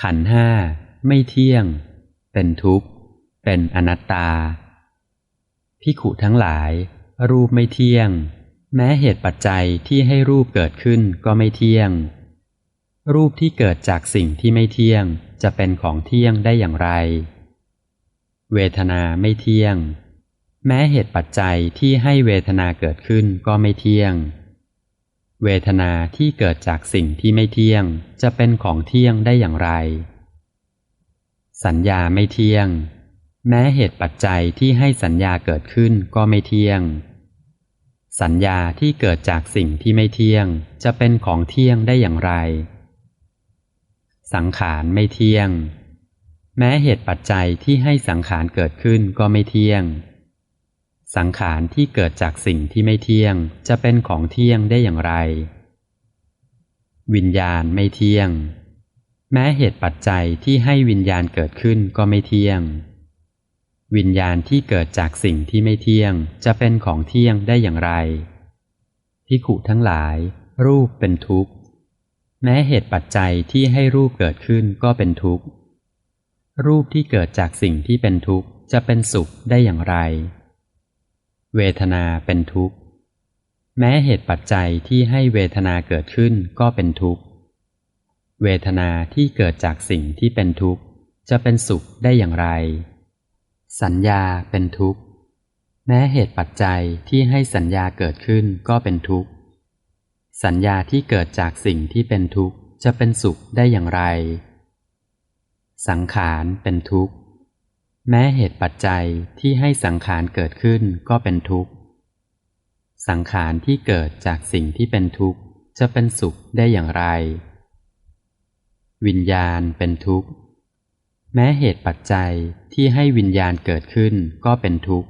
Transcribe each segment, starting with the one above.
ขันห้าไม่เที่ยง เป็นทุกข์ เป็นอนัตตาพิขุทั้งหลาย รูปไม่เที่ยง แม้เหตุปัจจัยที่ให้รูปเกิดขึ้นก็ไม่เที่ยง รูปที่เกิดจากสิ่งที่ไม่เที่ยงจะเป็นของเที่ยงได้อย่างไร เวทนาไม่เที่ยง แม้เหตุปัจจัยที่ให้เวทนาเกิดขึ้นก็ไม่เที่ยง เวทนาที่เกิดจากสิ่งที่ไม่เที่ยง จะเป็นของเที่ยงได้อย่างไร สัญญาไม่เที่ยง แม้เหตุปัจจัยที่ให้สัญญาเกิดขึ้นก็ไม่เที่ยง สัญญาที่เกิดจากสิ่งที่ไม่เที่ยง จะเป็นของเที่ยงได้อย่างไร สังขารไม่เที่ยง แม้เหตุปัจจัยที่ให้สังขารเกิดขึ้นก็ไม่เที่ยง สังขารที่เกิดจากสิ่งที่ไม่เที่ยงจะเป็นของเที่ยงได้อย่างไร วิญญาณไม่เที่ยง แม้เหตุปัจจัยที่ให้วิญญาณเกิดขึ้นก็ไม่เที่ยง วิญญาณที่เกิดจากสิ่งที่ไม่เที่ยงจะเป็นของเที่ยงได้อย่างไรพิขุทั้งหลาย รูปเป็นทุกข์ แม้เหตุปัจจัยที่ให้รูปเกิดขึ้นก็เป็นทุกข์ รูปที่เกิดจากสิ่งที่เป็นทุกข์จะเป็นสุขได้อย่างไร เวทนาเป็นทุกข์ แม้เหตุปัจจัยที่ให้เวทนาเกิดขึ้นก็เป็นทุกข์ เวทนาที่เกิดจากสิ่งที่เป็นทุกข์ จะเป็นสุขได้อย่างไร สัญญาเป็นทุกข์ แม้เหตุปัจจัยที่ให้สัญญาเกิดขึ้นก็เป็นทุกข์ สัญญาที่เกิดจากสิ่งที่เป็นทุกข์จะเป็นสุขได้อย่างไร สังขารเป็นทุกข์ แม้เหตุปัจจัยที่ให้สังขารเกิดขึ้นก็เป็นทุกข์ สังขารที่เกิดจากสิ่งที่เป็นทุกข์จะเป็นสุขได้อย่างไร วิญญาณเป็นทุกข์ แม้เหตุปัจจัยที่ให้วิญญาณเกิดขึ้นก็เป็นทุกข์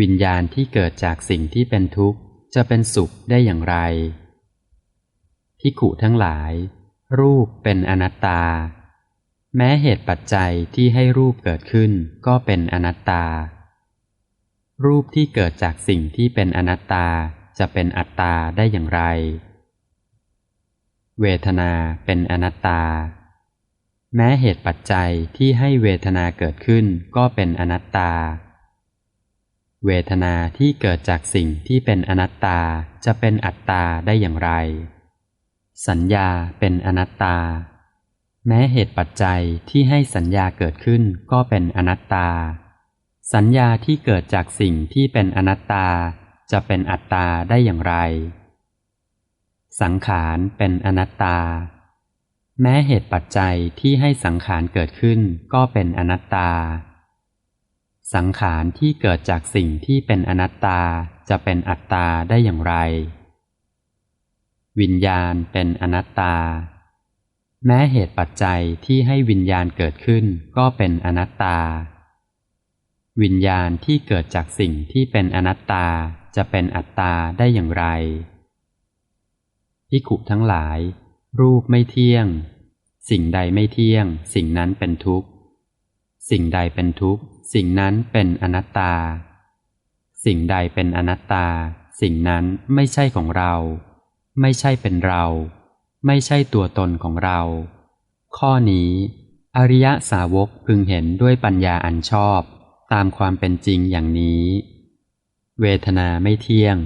วิญญาณที่เกิดจากสิ่งที่เป็นทุกข์จะเป็นสุขได้อย่างไรพิขุทั้งหลาย รูปเป็นอนัตตา แม้เหตุปัจจัยที่ให้รูปเกิดขึ้นก็เป็นอนัตตา รูปที่เกิดจากสิ่งที่เป็นอนัตตาจะเป็นอัตตาได้อย่างไร เวทนาเป็นอนัตตา แม้เหตุปัจจัยที่ให้เวทนาเกิดขึ้นก็เป็นอนัตตา เวทนาที่เกิดจากสิ่งที่เป็นอนัตตาจะเป็นอัตตาได้อย่างไร สัญญาเป็นอนัตตา แม้เหตุปัจจัยที่ให้สัญญาเกิดขึ้นก็เป็นอนัตตา สัญญาที่เกิดจากสิ่งที่เป็นอนัตตาจะเป็นอัตตาได้อย่างไร สังขารเป็นอนัตตา แม้เหตุปัจจัยที่ให้สังขารเกิดขึ้นก็เป็นอนัตตา สังขารที่เกิดจากสิ่งที่เป็นอนัตตาจะเป็นอัตตาได้อย่างไร วิญญาณเป็นอนัตตา แม้เหตุปัจจัยที่ให้วิญญาณเกิดขึ้นก็เป็นอนัตตา วิญญาณที่เกิดจากสิ่งที่เป็นอนัตตาจะเป็นอัตตาได้อย่างไรพิขุทั้งหลาย รูปไม่เที่ยง สิ่งใดไม่เที่ยง สิ่งนั้นเป็นทุกข์ สิ่งใดเป็นทุกข์ สิ่งนั้นเป็นอนัตตา สิ่งใดเป็นอนัตตา สิ่งนั้นไม่ใช่ของเรา ไม่ใช่เป็นเรา ไม่ใช่ตัวตนของเรา ข้อนี้ อริยสาวกพึงเห็นด้วยปัญญาอันชอบ ตามความเป็นจริงอย่างนี้ เวทนาไม่เที่ยง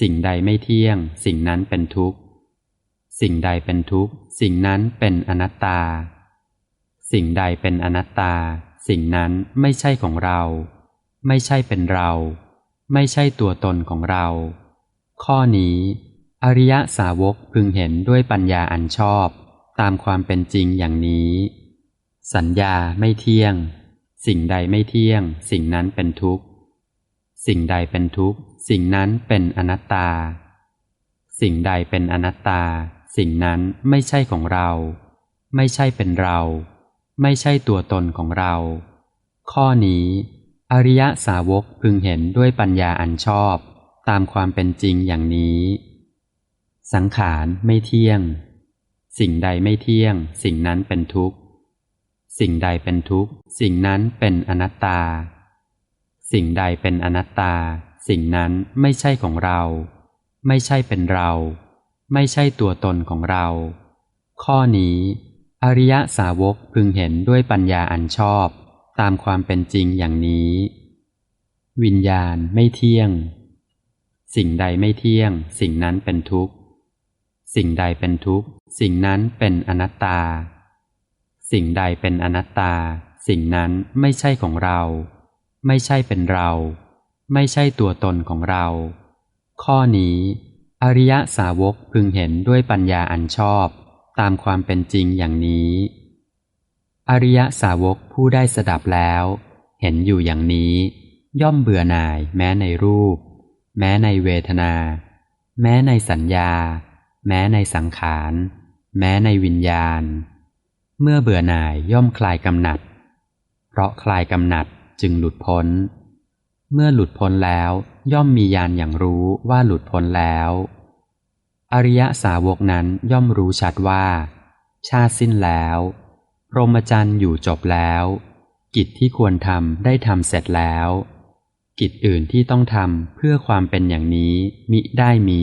สิ่งใดไม่เที่ยง สิ่งนั้นเป็นทุกข์ สิ่งใดเป็นทุกข์ สิ่งนั้นเป็นอนัตตา สิ่งใดเป็นอนัตตา สิ่งนั้นไม่ใช่ของเรา ไม่ใช่เป็นเรา ไม่ใช่ตัวตนของเรา ข้อนี้ อริยสาวกพึงเห็นด้วยปัญญาอันชอบ ตามความเป็นจริงอย่างนี้ สัญญาไม่เที่ยง สิ่งใดไม่เที่ยง สิ่งนั้นเป็นทุกข์ สิ่งใดเป็นทุกข์ สิ่งนั้นเป็นอนัตตา สิ่งใดเป็นอนัตตา สิ่งนั้นไม่ใช่ของเรา ไม่ใช่เป็นเรา ไม่ใช่ตัวตนของเรา ข้อนี้อริยสาวกพึงเห็นด้วยปัญญาอันชอบ ตามความเป็นจริงอย่างนี้ สังขารไม่เที่ยง สิ่งใดไม่เที่ยง สิ่งนั้นเป็นทุกข์ สิ่งใดเป็นทุกข์ สิ่งนั้นเป็นอนัตตา สิ่งใดเป็นอนัตตา สิ่งนั้นไม่ใช่ของเรา ไม่ใช่เป็นเรา ไม่ใช่ตัวตนของเรา ข้อนี้อริยสาวกพึงเห็นด้วยปัญญาอันชอบตามความเป็นจริงอย่างนี้ วิญญาณไม่เที่ยง สิ่งใดไม่เที่ยง สิ่งนั้นเป็นทุกข์ สิ่งใดเป็นทุกข์ สิ่งนั้นเป็นอนัตตา สิ่งใดเป็นอนัตตา สิ่งนั้นไม่ใช่ของเรา ไม่ใช่เป็นเรา ไม่ใช่ตัวตนของเรา ข้อนี้อริยสาวกพึงเห็นด้วยปัญญาอันชอบตามความเป็นจริงอย่างนี้ อริยสาวกผู้ได้สดับแล้ว เห็นอยู่อย่างนี้ ย่อมเบื่อหน่ายแม้ในรูป แม้ในเวทนา แม้ในสัญญา แม้ในสังขาร แม้ในวิญญาณ เมื่อเบื่อหน่ายย่อมคลายกำหนัด เพราะคลายกำหนัดจึงหลุดพ้น เมื่อหลุดพ้นแล้วย่อมมีญาณอย่างรู้ว่าหลุดพ้นแล้ว อริยสาวกนั้นย่อมรู้ชัดว่า ชาติสิ้นแล้วพรหมจรรย์อยู่จบแล้ว กิจที่ควรทำได้ทำเสร็จแล้ว กิจอื่นที่ต้องทำเพื่อความเป็นอย่างนี้มิได้มี